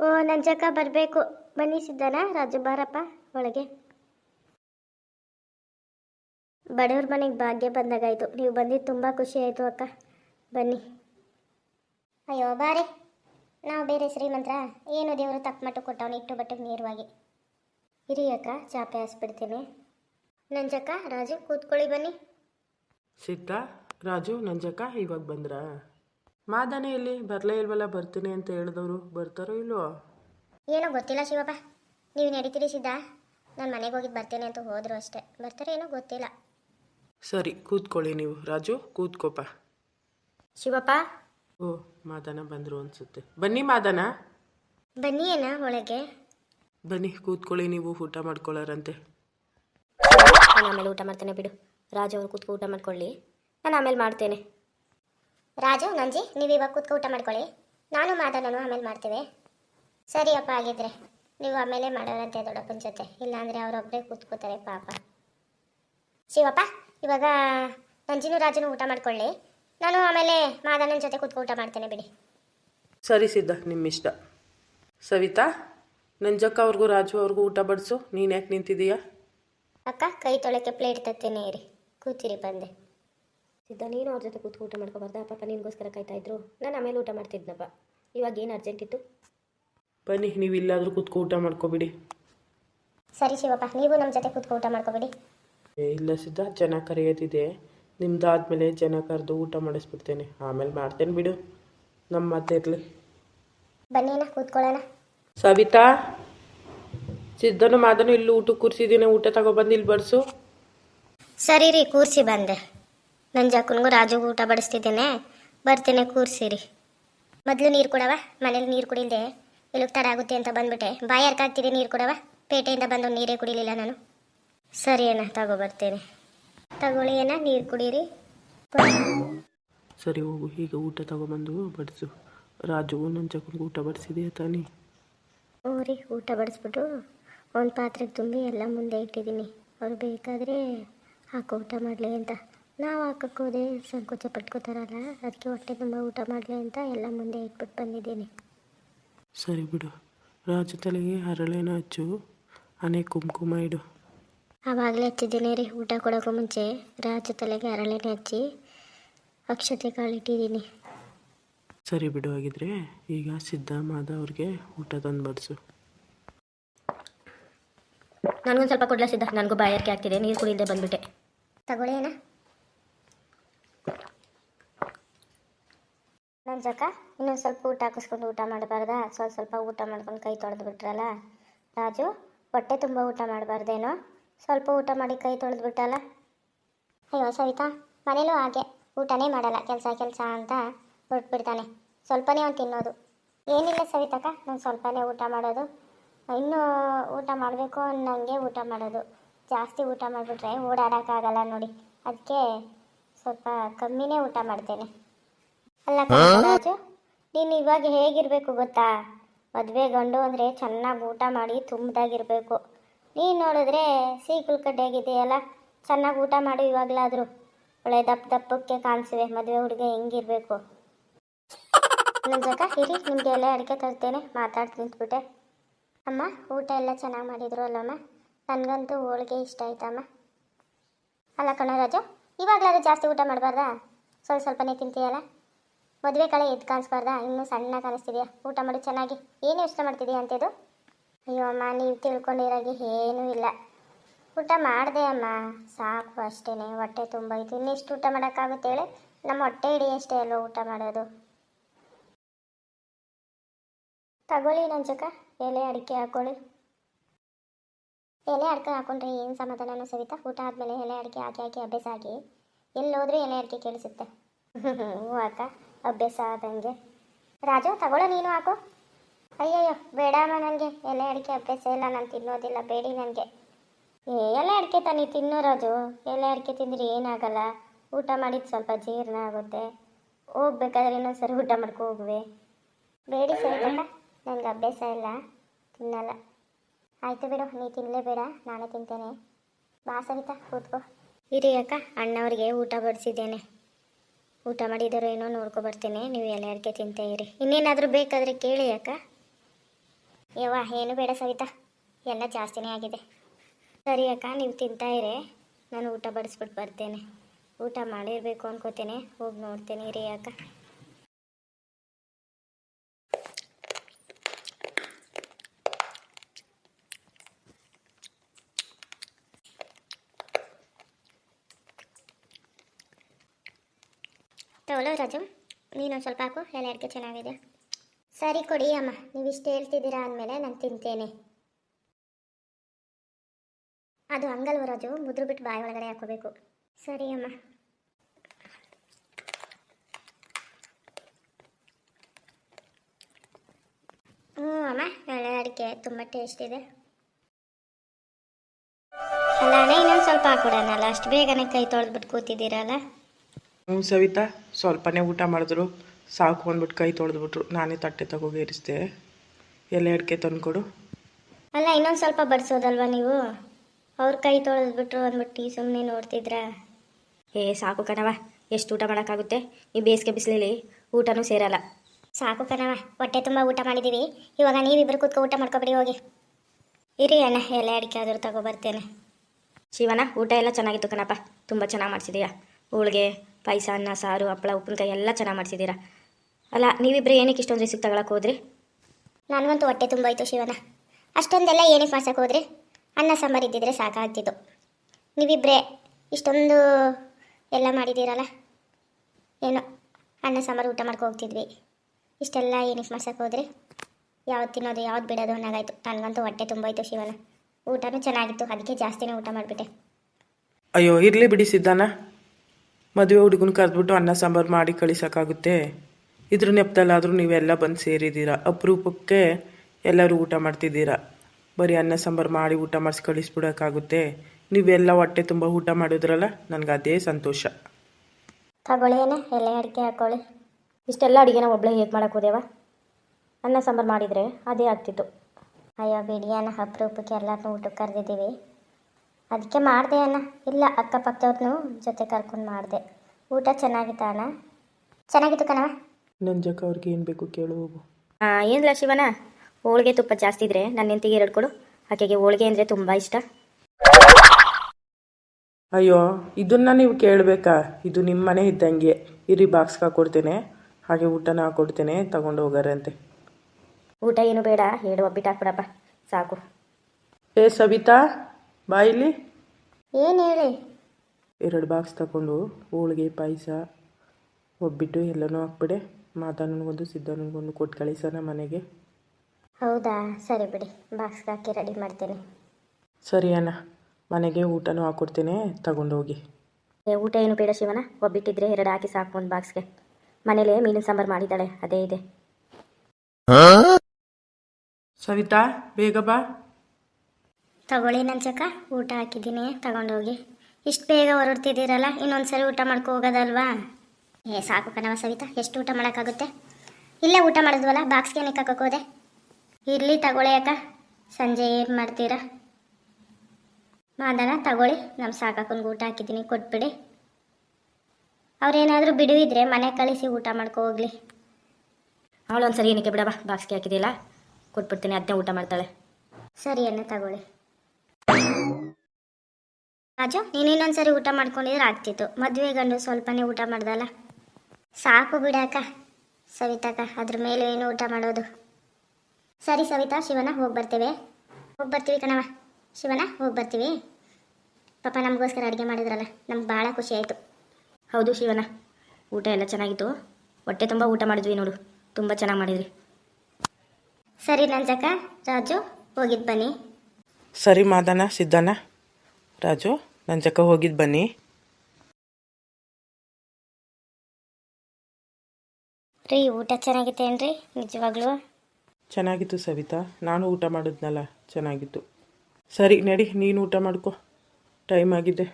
ಓ ನಂಜಕ್ಕ ಬರಬೇಕು. ಬನ್ನಿ ಸಿದ್ಧನಾ ರಾಜು ಬಾರಪ್ಪ ಒಳಗೆ. ಬಡವ್ರ ಮನೆಗೆ ಭಾಗ್ಯ ಬಂದಾಗಾಯ್ತು. ನೀವು ಬಂದಿದ್ದು ತುಂಬ ಖುಷಿ ಆಯಿತು ಅಕ್ಕ. ಬನ್ನಿ. ಅಯ್ಯೋ, ಬಾರೆ. ನಾವು ಬೇರೆ ಶ್ರೀಮಂತ್ರ. ಏನು ದೇವರು ತಪ್ಪು ಮಟ್ಟು ಕೊಟ್ಟವನು ಇಟ್ಟು ಬಟ್ಟೆಗೆ ನೇರವಾಗಿ. ಇರಿ ಅಕ್ಕ, ಚಾಪೆ ಹಾಸ್ಬಿಡ್ತೀನಿ. ನಂಜಕ್ಕ ರಾಜು ಕೂತ್ಕೊಳ್ಳಿ ಬನ್ನಿ. ಸಿದ್ಧ, ರಾಜು ನಂಜಕ್ಕ ಇವಾಗ ಬಂದ್ರಾ? ಮಾದನೆ ಇಲ್ಲಿ ಬರಲೇ ಇಲ್ವಲ್ಲ ಬರ್ತೀನಿ ಅಂತ ಹೇಳಿದವರು ಬರ್ತಾರೋ ಇಲ್ವೋ? ಏನೋ ಗೊತ್ತಿಲ್ಲ ಶಿವಪ್ಪ. ನೀವು ನಡೀತೀರಿ ಸಿದ್ಧ. ನಾನು ಮನೆಗೆ ಹೋಗಿದ್ದು ಬರ್ತೇನೆ ಅಂತ ಹೋದ್ರು ಅಷ್ಟೇ. ಬರ್ತಾರೆ ಏನೋ ಗೊತ್ತಿಲ್ಲ. ಸರಿ ಕೂತ್ಕೊಳ್ಳಿ ನೀವು. ರಾಜು ಕೂತ್ಕೋಪ. ಶಿವಪ್ಪ? ಓ ಮಾದನ ಬಂದರು ಅನ್ಸುತ್ತೆ. ಬನ್ನಿ ಮಾದನ. ಬನ್ನಿ ಏನ ಒಳಗೆ. ಬನ್ನಿ ಕೂತ್ಕೊಳ್ಳಿ ನೀವು ಊಟ ಮಾಡ್ಕೊಳ್ಳಾರಂತೆ. ನಾನು ಆಮೇಲೆ ಊಟ ಮಾಡ್ತೇನೆ ಬಿಡು. ರಾಜು ಅವ್ರು ಕೂತ್ಕೊ ಊಟ ಮಾಡ್ಕೊಳ್ಳಿ. ನಾನು ಆಮೇಲೆ ಮಾಡ್ತೇನೆ. ರಾಜು ನಂಜಿ ನೀವು ಇವಾಗ ಕೂತ್ಕೊ ಊಟ ಮಾಡ್ಕೊಳ್ಳಿ. ನಾನು ಮಾದನನು ಆಮೇಲೆ ಮಾಡ್ತೇವೆ. ಸರಿಯಪ್ಪ ಆಗಿದ್ರೆ ನೀವು ಆಮೇಲೆ ಮಾಡೋರಂತೆ ದೊಡ್ಡಪ್ಪನ ಜೊತೆ. ಇಲ್ಲಾಂದರೆ ಅವರೊಬ್ಬರೇ ಕೂತ್ಕೋತಾರೆ ಪಾಪ. ಶಿವಪ್ಪ ಇವಾಗ ನಂಜಿನೂ ರಾಜನು ಊಟ ಮಾಡ್ಕೊಳ್ಳಿ. ನಾನು ಆಮೇಲೆ ಮಾದನನ ಜೊತೆ ಕೂತ್ಕೊ ಊಟ ಮಾಡ್ತೇನೆ ಬಿಡಿ. ಸರಿ ಸಿದ್ಧ ನಿಮ್ಮ ಇಷ್ಟ ಸವಿತಾ ನಂಜಕ್ಕ ಅವ್ರಿಗೂ ರಾಜು ಅವ್ರಿಗೂ ಊಟ ಬಡಿಸು. ನೀನು ಯಾಕೆ ನಿಂತಿದೀಯಾ? ಅಕ್ಕ ಕೈ ತೊಳಕ್ಕೆ ಪ್ಲೇಟ್ ತತ್ತೇನೆ ಇರಿ. ಕೂತಿರಿ ಬಂದೆ. ಸಿದ್ಧ ನೀನು ಅವ್ರ ಜೊತೆ ಕೂತ್ಕೊ ಊಟ ಮಾಡ್ಕೊಬಾರ್ದ? ಪಾಪ ನಿನಗೋಸ್ಕರ ಕಾಯ್ತಾ ಇದ್ರು. ನಾನು ಆಮೇಲೆ ಊಟ ಮಾಡ್ತಿದ್ನಪ್ಪ. ಇವಾಗ ಏನು ಅರ್ಜೆಂಟ್ ಇತ್ತು? ಬನ್ನಿ ನೀವು ಇಲ್ಲಾದರೂ ಕೂತ್ಕೊ ಊಟ ಮಾಡ್ಕೊಬಿಡಿ. ಸರಿ ಶಿವಪ್ಪ ನೀವು ನಮ್ಮ ಜೊತೆ ಕೂತ್ಕೊ ಊಟ ಮಾಡ್ಕೋಬಿಡಿ. ಏ ಇಲ್ಲ ಸಿದ್ಧ ಜನ ಕರೆಯೋದಿದೆ. ನಿಮ್ದಾದ್ಮೇಲೆ ಜನ ಕರೆದು ಊಟ ಮಾಡಿಸ್ಬಿಡ್ತೇನೆ. ಆಮೇಲೆ ಮಾಡ್ತೇನೆ ಬಿಡು. ನಮ್ಮ ಮತ್ತೆ ಇರಲಿ. ಬನ್ನಿನ ಕೂತ್ಕೊಳ್ಳೋಣ. ಸವಿತಾ? ಸಿದ್ಧನು ಮಾದನು ಇಲ್ಲಿ ಊಟ ಕೂರಿಸಿದ್ದೀನಿ. ಊಟ ತಗೊಬಂದು ಇಲ್ಲಿ ಬಡಿಸು ಸರಿ ರೀ ಕೂರಿಸಿ ಬಂದೆ. ನನ್ನ ಜಕ್ಕನಿಗೂ ರಾಜುಗೂ ಊಟ ಬಡಿಸ್ತಿದ್ದೇನೆ. ಬರ್ತೇನೆ ಕೂರಿಸಿರಿ. ಮೊದಲು ನೀರು ಕೊಡವ ಮನೇಲಿ ನೀರು ಕುಡಿಲ್ದೆ ಇಲ್ಲಿಗೆ ತಡ ಆಗುತ್ತೆ ಅಂತ ಬಂದ್ಬಿಟ್ಟೆ. ಬಾಯಿ ಹರ್ಕಾಗ್ತಿದೆ ನೀರು ಕೊಡವ ಪೇಟೆಯಿಂದ ಬಂದು ನೀರೇ ಕುಡಿಲಿಲ್ಲ ನಾನು. ಸರಿ ಅಣ್ಣ ತಗೋ ಬರ್ತೇನೆ. ತಗೊಳ್ಳಿ ಅಣ್ಣ ನೀರು ಕುಡೀರಿ. ಸರಿ ಹೋಗು ಈಗ ಊಟ ತಗೊಬಂದು ಬಡಿಸು. ರಾಜು ನನ್ನ ಚಕ್ಕನಿಗೂ ಊಟ ಬಡಿಸಿದೆಯಾ ತಾನೇ. ಹ್ಞೂ ರೀ ಊಟ ಬಡಿಸ್ಬಿಟ್ಟು ಒಂದು ಪಾತ್ರೆಗೆ ತುಂಬಿ ಎಲ್ಲ ಮುಂದೆ ಇಟ್ಟಿದ್ದೀನಿ. ಅವ್ರು ಬೇಕಾದರೆ ಹಾಕೋ ಊಟ ಮಾಡಲಿ ಅಂತ. ನಾವು ಹಾಕೋಕ್ಕೋದೆ ಹೋದೆ ಸಂಕೋಚ ಪಟ್ಕೋತಾರಲ್ಲ ಅದಕ್ಕೆ ಹೊಟ್ಟೆ ತುಂಬ ಊಟ ಮಾಡಲಿ ಅಂತ ಎಲ್ಲ ಮುಂದೆ ಇಟ್ಬಿಟ್ಟು ಬಂದಿದ್ದೀನಿ. ಸರಿ ಬಿಡು. ರಾಜು ತಲೆಗೆ ಹರಳೇನ ಹಚ್ಚು. ಹಣೆ ಕುಂಕುಮ ಇಡು. ಆವಾಗಲೇ ಹಚ್ಚಿದ್ದೀನಿ ರೀ. ಊಟ ಕೊಡೋಕ್ಕೂ ಮುಂಚೆ ರಾಜು ತಲೆಗೆ ಹರಳೆಣ್ಣೆ ಹಚ್ಚಿ ಅಕ್ಷತೆ ಕಾಳಿಟ್ಟಿದ್ದೀನಿ ಸರಿ ಬಿಡು ಹಾಗಿದ್ರೆ ಈಗ ಸಿದ್ಧ ಮಾದ ಅವ್ರಿಗೆ ಊಟ ತಂದು ಬಡಿಸು. ನನಗೊಂದು ಸ್ವಲ್ಪ ಕೊಡ್ಲ ಸಿದ್ಧ? ನನಗೂ ಬಾಯಾರಿಕೆ ಆಗ್ತಿದೆ ನೀರು ಕುಡಿಯದೆ ಬಂದ್ಬಿಟ್ಟೆ. ತಗೊಳ್ಳಿ ನನ್ನ ಜೊಕ, ಇನ್ನೊಂದು ಸ್ವಲ್ಪ ಊಟ ಹಾಕಿಸ್ಕೊಂಡು ಊಟ ಮಾಡಬಾರ್ದಾ? ಸ್ವಲ್ಪ ಸ್ವಲ್ಪ ಊಟ ಮಾಡ್ಕೊಂಡು ಕೈ ತೊಳೆದು ಬಿಟ್ರಲ್ಲ? ರಾಜು, ಹೊಟ್ಟೆ ತುಂಬ ಊಟ ಮಾಡಬಾರ್ದೇನೋ? ಸ್ವಲ್ಪ ಊಟ ಮಾಡಿ ಕೈ ತೊಳೆದು ಬಿಟ್ಟಲ್ಲ ಅಯ್ಯೋ, ಸವಿತಾ, ಮನೇಲೂ ಹಾಗೆ. ಊಟನೇ ಮಾಡಲ್ಲ, ಕೆಲಸ ಕೆಲಸ ಅಂತ ಹೊರಟ್ಬಿಡ್ತಾನೆ ಸ್ವಲ್ಪನೇ ಅವ್ನು ತಿನ್ನೋದು. ಏನಿಲ್ಲ ಸವಿತಕ್ಕ, ನಾನು ಸ್ವಲ್ಪನೇ ಊಟ ಮಾಡೋದು. ಇನ್ನೂ ಊಟ ಮಾಡಬೇಕು ಅನ್ನಂಗೆ ಊಟ ಮಾಡೋದು. ಜಾಸ್ತಿ ಊಟ ಮಾಡಿಬಿಟ್ರೆ ಓಡಾಡೋಕ್ಕಾಗಲ್ಲ ನೋಡಿ. ಅದಕ್ಕೆ ಸ್ವಲ್ಪ ಕಮ್ಮಿನೇ ಊಟ ಮಾಡ್ತೇನೆ. ಅಲ್ಲ ರಾಜು ನೀನು ಇವಾಗ ಹೇಗಿರಬೇಕು ಗೊತ್ತಾ? ಮದುವೆ ಗಂಡು ಅಂದರೆ ಚೆನ್ನಾಗಿ ಊಟ ಮಾಡಿ ತುಂಬದಾಗಿರಬೇಕು. ನೀನು ನೋಡಿದ್ರೆ ಸೀಕಲ್ ಕಡ್ಡೆಯಾಗಿದೆಯಲ್ಲ ಚೆನ್ನಾಗಿ ಊಟ ಮಾಡು ಇವಾಗಲಾದರೂ. ಒಳ್ಳೆ ದಪ್ಪ ದಪ್ಪಕ್ಕೆ ಕಾಣಿಸುವೆ ಮದುವೆ ಹುಡುಗ ಹೆಂಗಿರಬೇಕು. ನನ್ನ ಜೊತೆ ಇರಿ ನಿಮಗೆ ಎಲ್ಲ ಅಡುಗೆ ತರ್ತೇನೆ ಮಾತಾಡ್ತೀನಿ ನಿಂತ್ಬಿಟ್ಟೆ ಅಮ್ಮ ಊಟ ಎಲ್ಲ ಚೆನ್ನಾಗಿ ಮಾಡಿದ್ರು ಅಲ್ಲಮ್ಮ? ನನಗಂತೂ ಹೋಳಿಗೆ ಇಷ್ಟ ಆಯ್ತಮ್ಮ. ಅಲ್ಲ ಕಣ ರಾಜು ಇವಾಗಲಾದ್ರೂ ಜಾಸ್ತಿ ಊಟ ಮಾಡಬಾರ್ದಾ? ಸ್ವಲ್ಪ ಸ್ವಲ್ಪನೇ ತಿಂತೀಯಲ್ಲ? ಮದುವೆ ಕಳೆ ಎದ್ದು ಕಾಣಿಸ್ಬಾರ್ದಾ ಇನ್ನೂ ಸಣ್ಣ ಕಾಣಿಸ್ತಿದ್ಯಾ ಊಟ ಮಾಡಿ ಚೆನ್ನಾಗಿ ಏನು ಯೋಚನೆ ಮಾಡ್ತಿದ್ಯಾ ಅಂತಿದ್ದು ಅಯ್ಯೋ ಅಮ್ಮ ನೀವು ತಿಳ್ಕೊಂಡಿರಾಗಿ ಏನೂ ಇಲ್ಲ ಊಟ ಮಾಡಿದೆ ಅಮ್ಮ ಸಾಕು ಅಷ್ಟೇ ಹೊಟ್ಟೆ ತುಂಬ ಇತ್ತು ಇನ್ನೆಷ್ಟು ಊಟ ಮಾಡೋಕ್ಕಾಗುತ್ತೆ ಹೇಳಿ ನಮ್ಮ ಹೊಟ್ಟೆ ಹಿಡಿಯಷ್ಟೇ ಅಲ್ವ ಊಟ ಮಾಡೋದು ತಗೊಳ್ಳಿ ನಂಜಕ ಎಲೆ ಅಡಿಕೆ ಹಾಕೊಳ್ಳಿ ಎಲೆ ಅಡಿಕೆ ಹಾಕೊಂಡ್ರೆ ಏನು ಸಮಾಧಾನ ಸವಿತಾ ಊಟ ಆದಮೇಲೆ ಎಲೆ ಅಡಿಕೆ ಹಾಕಿ ಹಾಕಿ ಅಭ್ಯಾಸ ಆಗಿ ಎಲ್ಲೋದ್ರೂ ಎಲೆ ಅಡಿಕೆ ಕೇಳಿಸುತ್ತೆ ಹ್ಞೂ ಅಕ್ಕ ಅಭ್ಯಾಸ ಆದಂಗೆ. ರಾಜು, ತಗೊಳ್ಳೋ ನೀನು ಹಾಕು. ಅಯ್ಯಯ್ಯೋ ಬೇಡಮ್ಮ ನನಗೆ. ಎಲೆ ಅಡಿಕೆ ಅಭ್ಯಾಸ ಇಲ್ಲ, ನಾನು ತಿನ್ನೋದಿಲ್ಲ, ಬೇಡಿ ನನಗೆ. ಏ, ಎಲೆ ಅಡಿಕೆ ತಾನೇ ತಿನ್ನೋ ರಾಜು. ಎಲೆ ಅಡಿಕೆ ತಿಂದರೆ ಏನಾಗಲ್ಲ. ಊಟ ಮಾಡಿದ್ದು ಸ್ವಲ್ಪ ಜೀರ್ಣ ಆಗುತ್ತೆ. ಹೋಗ್ಬೇಕಾದ್ರೆ ಇನ್ನೊಂದ್ಸರಿ ಊಟ ಮಾಡ್ಕೊ ಹೋಗುವೆ. ಬೇಡಿ ಸರಿತಕ್ಕ ನನಗೆ ಅಭ್ಯಾಸ ಇಲ್ಲ. ತಿನ್ನಲ್ಲ. ಆಯಿತು ಬಿಡು, ನೀ ತಿನ್ನಲೇಬೇಡ ನಾನೇ ತಿಂತೇನೆ. ಬಾ ಸವಿತಾ, ಕೂತ್ಕೋ. ಇರಿ ಅಕ್ಕ, ಅಣ್ಣವ್ರಿಗೆ ಊಟ ಬಡಿಸಿದ್ದೇನೆ. ಊಟ ಮಾಡಿದಾರೋ ಏನೋ ನೋಡ್ಕೊ ಬರ್ತೇನೆ. ನೀವು ಎಲ್ಲ ಅಡಿಕೆ ತಿಂತಾ ಇರಿ. ಇನ್ನೇನಾದರೂ ಬೇಕಾದರೆ ಕೇಳಿ ಅಕ್ಕ. ಯವ್ವ, ಏನು ಬೇಡ ಸವಿತಾ. ಎಲ್ಲ ಜಾಸ್ತಿನೇ ಆಗಿದೆ. ಸರಿ ಅಕ್ಕ, ನೀವು ತಿಂತಾ ಇರಿ. ನಾನು ಊಟ ಬಡಿಸ್ಬಿಟ್ಟು ಬರ್ತೇನೆ. ಊಟ ಮಾಡಿರಬೇಕು ಅನ್ಕೋತೀನಿ. ಹೋಗಿ ನೋಡ್ತೀನಿ ರೀ ಅಕ್ಕ ತಗೊಳ್ಳೋ ರಾಜು, ನೀನು ಸ್ವಲ್ಪ ಹಾಕು ಎಲ್ಲ ಅಡುಗೆ ಚೆನ್ನಾಗಿದೆ. ಸರಿ ಕೊಡಿ ಅಮ್ಮ, ನೀವು ಇಷ್ಟು ಹೇಳ್ತಿದ್ದೀರಾ ಅಂದಮೇಲೆ ನಾನು ತಿಂತೇನೆ. ಅದು ಹಂಗಲ್ವ ರಾಜು, ಮುದ್ರು ಬಿಟ್ಟು ಬಾಯಿ ಒಳಗಡೆ ಹಾಕೋಬೇಕು. ಸರಿ ಅಮ್ಮ. ಹ್ಞೂ ಅಮ್ಮ ಎಳೆ ಅಡಿಕೆ ತುಂಬ ಟೇಸ್ಟ್ ಇದೆ. ಅಲ್ಲ ಅಣ್ಣ, ಇನ್ನೊಂದು ಸ್ವಲ್ಪ ಹಾಕೊಡೋಣಲ್ಲ ಅಷ್ಟು ಬೇಗನೆ ಕೈ ತೊಳೆದ್ಬಿಟ್ಟು ಕೂತಿದ್ದೀರಲ್ಲ? ಹ್ಞೂ ಸವಿತಾ ಸ್ವಲ್ಪನೇ ಊಟ ಮಾಡಿದ್ರು ಸಾಕು ಅಂದ್ಬಿಟ್ಟು ಕೈ ತೊಳೆದ್ಬಿಟ್ರು. ನಾನೇ ತಟ್ಟೆ ತಗೋಗಿ ಇರಿಸ್ದೆ ಎಲ್ಲ ಅಡಿಕೆ ತಂದ್ಕೊಡು. ಅಲ್ಲ ಇನ್ನೊಂದು ಸ್ವಲ್ಪ ಬಡಿಸೋದಲ್ವಾ ನೀವು? ಅವ್ರ ಕೈ ತೊಳೆದ್ಬಿಟ್ರು ಅಂದ್ಬಿಟ್ಟು ಸುಮ್ಮನೆ ನೋಡ್ತಿದ್ರಾ? ಏ ಸಾಕು ಕಣವ ಎಷ್ಟು ಊಟ ಮಾಡೋಕ್ಕಾಗುತ್ತೆ? ಈ ಬೇಸಿಗೆ ಬಿಸಿಲಲ್ಲಿ ಊಟನೂ ಸೇರಲ್ಲ. ಸಾಕು ಕಣವ ಹೊಟ್ಟೆ ತುಂಬ ಊಟ ಮಾಡಿದ್ದೀವಿ ಇವಾಗ ನೀವಿಬ್ಬರು ಕೂತ್ಕೊ ಊಟ ಮಾಡ್ಕೊಬಿಡಿ ಹೋಗಿ. ಇರಿ ಅಣ್ಣ ಎಲ್ಲ ಅಡಿಕೆ ಆದರೂ ತಗೊಬರ್ತೇನೆ ಶಿವನ ಊಟ ಎಲ್ಲ ಚೆನ್ನಾಗಿತ್ತು ಕಣಪ್ಪ. ತುಂಬ ಚೆನ್ನಾಗಿ ಮಾಡಿಸಿದೀಯಾ. ಹೋಳಿಗೆ ಪಾಯಸ ಅನ್ನ ಸಾರು ಹಪ್ಪಳ ಉಪ್ಪಿನಕಾಯಿ ಎಲ್ಲ ಚೆನ್ನಾಗಿ ಮಾಡಿಸಿದ್ದೀರಾ? ಅಲ್ಲ ನೀವಿಬ್ಬರು ಏನಕ್ಕೆ ಇಷ್ಟೊಂದು ರಿಸಿಕ್ ತಗೊಳಕ್ಕೆ ಹೋದ್ರಿ? ನನಗಂತೂ ಹೊಟ್ಟೆ ತುಂಬೋಯ್ತು ಶಿವನ ಅಷ್ಟೊಂದೆಲ್ಲ ಏನಕ್ಕೆ ಫಾಸಕ್ಕೆ ಹೋದ್ರಿ? ಅನ್ನ ಸಾಂಬಾರು ಇದ್ದಿದ್ರೆ ಸಾಕಾಗ್ತಿತ್ತು. ನೀವಿಬ್ಬರೇ ಇಷ್ಟೊಂದು ಎಲ್ಲ ಮಾಡಿದ್ದೀರಲ್ಲ? ಏನು ಅನ್ನ ಸಾಂಬಾರು ಊಟ ಮಾಡ್ಕೊ ಹೋಗ್ತಿದ್ವಿ. ಇಷ್ಟೆಲ್ಲ ಏನಕ್ಕೆ ಮಾಡ್ಸಕ್ಕೆ ಹೋದ್ರಿ? ಯಾವ್ದು ತಿನ್ನೋದು ಯಾವ್ದು ಬಿಡೋದು ಅನ್ನೋದಾಯ್ತು. ನನಗಂತೂ ಹೊಟ್ಟೆ ತುಂಬೋಯ್ತು ಶಿವನ ಊಟನೂ ಚೆನ್ನಾಗಿತ್ತು ಅದಕ್ಕೆ ಜಾಸ್ತಿನೇ ಊಟ ಮಾಡಿಬಿಟ್ಟೆ. ಅಯ್ಯೋ ಇರಲಿ ಬಿಡಿ ಸಿದ್ಧಾನ. ಮದುವೆ ಹುಡುಗನ ಕರೆದ್ಬಿಟ್ಟು ಅನ್ನ ಸಾಂಬಾರು ಮಾಡಿ ಕಳಿಸೋಕ್ಕಾಗುತ್ತೆ. ಇದ್ರ ನೆಪದಲ್ಲಾದರೂ ನೀವೆಲ್ಲ ಬಂದು ಸೇರಿದ್ದೀರಾ ಅಪರೂಪಕ್ಕೆ ಎಲ್ಲರೂ ಊಟ ಮಾಡ್ತಿದ್ದೀರಾ? ಬರೀ ಅನ್ನ ಸಾಂಬಾರು ಮಾಡಿ ಊಟ ಮಾಡಿಸಿ ಕಳಿಸ್ಬಿಡೋಕ್ಕಾಗುತ್ತೆ. ನೀವೆಲ್ಲ ಹೊಟ್ಟೆ ತುಂಬ ಊಟ ಮಾಡಿದ್ರಲ್ಲ, ನನಗೆ ಅದೇ ಸಂತೋಷ. ತಗೊಳ್ಳಿ ಎಲ್ಲ ಅಡಿಕೆ ಹಾಕೊಳ್ಳಿ. ಇಷ್ಟೆಲ್ಲ ಅಡುಗೆನ ಒಬ್ಬಳೇ ಹೇಗೆ ಮಾಡೋಕೆ ಹೋದೇವ? ಅನ್ನ ಸಾಂಬಾರು ಮಾಡಿದರೆ ಅದೇ ಆಗ್ತಿತ್ತು. ಅಯ್ಯೋ ಬಿಡಿಯನ್ನ ಅಪರೂಪಕ್ಕೆ ಎಲ್ಲರನ್ನೂ ಊಟಕ್ಕೆ ಕರೆದಿದ್ದೀವಿ. ಅದಕ್ಕೆ ಮಾಡಿದೆ ಅಣ್ಣ. ಇಲ್ಲ ಅಕ್ಕಪಕ್ಕದವ್ರನ್ನೂ ಜೊತೆ ಕರ್ಕೊಂಡು ಮಾಡಿದೆ. ಊಟ ಚೆನ್ನಾಗಿತ್ತಾ ಅಣ್ಣ? ಚೆನ್ನಾಗಿತ್ತು ಕಣವ ಜಕ್ಕ ಅವ್ರಿಗೆ ಏನು ಬೇಕು ಕೇಳು ಹೋಗು. ಹಾಂ ಏನಿಲ್ಲ ಶಿವನ ಹೋಳಿಗೆ ತುಪ್ಪ ಜಾಸ್ತಿ ಇದ್ರೆ ನನ್ನ ಹೆಂಡತಿಗೆ ಎರಡು ಕೊಡು. ಆಕೆಗೆ ಹೋಳಿಗೆ ಅಂದರೆ ತುಂಬ ಇಷ್ಟ. ಅಯ್ಯೋ ಇದನ್ನ ನೀವು ಕೇಳಬೇಕಾ? ಇದು ನಿಮ್ಮ ಮನೆ ಇದ್ದಂಗೆ. ಇರಿ ಬಾಕ್ಸ್ಗೆ ಹಾಕ್ಕೊಡ್ತೇನೆ ಹಾಗೆ ಊಟನ ಹಾಕ್ಕೊಡ್ತೇನೆ ತಗೊಂಡು ಹೋಗಾರಂತೆ. ಊಟ ಏನು ಬೇಡ ಹೇಳು ಒಬ್ಬಿಟ್ಟು ಹಾಕ್ಬಿಡಪ್ಪ. ಸಾಕು. ಏ ಸವಿತಾ? ಬಾಯಿಲಿ ಏನು ಹೇಳಿ? ಎರಡು ಬಾಕ್ಸ್ ತಗೊಂಡು ಹೋಳಿಗೆ ಪಾಯಸ ಒಬ್ಬಿಟ್ಟು ಎಲ್ಲನೂ ಹಾಕ್ಬಿಡೆ. ಮಾತಾ ನನಗೊಂದು ಸಿದ್ಧ ನನಗೊಂದು ಕೊಟ್ಟು ಕಳಿಸೋಣ ಮನೆಗೆ. ಹೌದಾ? ಸರಿ ಬಿಡಿ. ಬಾಕ್ಸ್ಗೆ ಹಾಕಿ ರೆಡಿ ಮಾಡ್ತೀನಿ. ಸರಿ ಅಣ್ಣ. ಮನೆಗೆ ಊಟನೂ ಹಾಕ್ಕೊಡ್ತೀನಿ ತಗೊಂಡೋಗಿ. ಏ, ಊಟ ಏನು ಬೇಡ ಶಿವನ ಒಬ್ಬಿಟ್ಟಿದ್ರೆ ಎರಡು ಹಾಕಿ ಸಾಕು ಒಂದು ಬಾಕ್ಸ್ಗೆ ಮನೇಲೇ ಮೀನಿನ ಸಾಂಬಾರು ಮಾಡಿದ್ದಾಳೆ. ಅದೇ ಇದೆ. ಸವಿತಾ ಬೇಗ ಬಾ. ತಗೊಳ್ಳಿ ನನ್ನ ಚಕ್ಕ ಊಟ ಹಾಕಿದ್ದೀನಿ. ತಗೊಂಡೋಗಿ. ಇಷ್ಟು ಬೇಗ ಹೊರಡ್ತಿದ್ದೀರಲ್ಲ ಇನ್ನೊಂದು ಸರಿ ಊಟ ಮಾಡ್ಕೊ ಹೋಗೋದಲ್ವಾ? ಏ, ಸಾಕು ಕಣವ ಸವಿತಾ. ಎಷ್ಟು ಊಟ ಮಾಡೋಕ್ಕಾಗುತ್ತೆ? ಇಲ್ಲೇ ಊಟ ಮಾಡಿದ್ವಲ್ಲ ಬಾಕ್ಸ್ಗೆ ಹೋದೆ? ಇರಲಿ ತಗೊಳ್ಳಿ ಅಕ್ಕ. ಸಂಜೆ ಏನು ಮಾಡ್ತೀರಾ? ಮಾದನ, ತಗೊಳ್ಳಿ. ನಮ್ಮ ಸಾಕಾಕೊಂದು ಊಟ ಹಾಕಿದ್ದೀನಿ, ಕೊಟ್ಬಿಡಿ. ಅವ್ರೇನಾದರೂ ಬಿಡುವಿದ್ರೆ ಮನೆ ಕಳಿಸಿ ಊಟ ಮಾಡ್ಕೊ ಹೋಗ್ಲಿ. ಅವಳೊಂದು ಸರಿ ಏನಕ್ಕೆ ಬಿಡವಾ ಬಾಕ್ಸ್ಗೆ ಹಾಕಿದಿಲ್ಲ ಕೊಟ್ಬಿಡ್ತೀನಿ ಅದನ್ನೇ ಊಟ ಮಾಡ್ತಾಳೆ. ಸರಿ ಅನ್ನ ತಗೊಳ್ಳಿ. ರಾಜು, ನೀನು ಇನ್ನೊಂದ್ಸರಿ ಊಟ ಮಾಡ್ಕೊಂಡಿದ್ರೆ ಆಗ್ತಿತ್ತು. ಮದುವೆ ಗಂಡು ಸ್ವಲ್ಪನೇ ಊಟ ಮಾಡ್ದಲ್ಲ? ಸಾಕು ಬಿಡಾಕ ಸವಿತಾಕ ಅದ್ರ ಮೇಲೆ ಏನು ಊಟ ಮಾಡೋದು? ಸರಿ ಸವಿತಾ ಶಿವನ ಹೋಗಿ ಬರ್ತೇವೆ. ಹೋಗಿ ಬರ್ತೀವಿ ಕಣವ ಶಿವನ ಹೋಗಿ ಬರ್ತೀವಿ. ಪಾಪ ನಮಗೋಸ್ಕರ ಅಡುಗೆ ಮಾಡಿದ್ರಲ್ಲ, ನಮ್ಗೆ ಭಾಳ ಖುಷಿ ಆಯಿತು. ಹೌದು ಶಿವನ ಊಟ ಎಲ್ಲ ಚೆನ್ನಾಗಿತ್ತು. ಹೊಟ್ಟೆ ತುಂಬ ಊಟ ಮಾಡಿದ್ವಿ ನೋಡು, ತುಂಬ ಚೆನ್ನಾಗಿ ಮಾಡಿದ್ರಿ. ಸರಿ ನಂಜಕ್ಕ, ರಾಜು ಹೋಗಿದ್ದು ಬನ್ನಿ. ಸರಿ ಮಾದನ ಸಿದ್ಧನ ರಾಜು ನಂಜಕ್ಕ ಹೋಗಿದ್ದು ಬನ್ನಿ. ರೀ ಊಟ ಚೆನ್ನಾಗಿತ್ತೇನ್ರಿ ನಿಜವಾಗ್ಲೂ? ಚೆನ್ನಾಗಿತ್ತು ಸವಿತಾ. ನಾನು ಊಟ ಮಾಡಿದ್ನಲ್ಲ ಚೆನ್ನಾಗಿತ್ತು. ಸರಿ ನಡಿ ನೀನು ಊಟ ಮಾಡ್ಕೊ. ಟೈಮ್ ಆಗಿದೆ.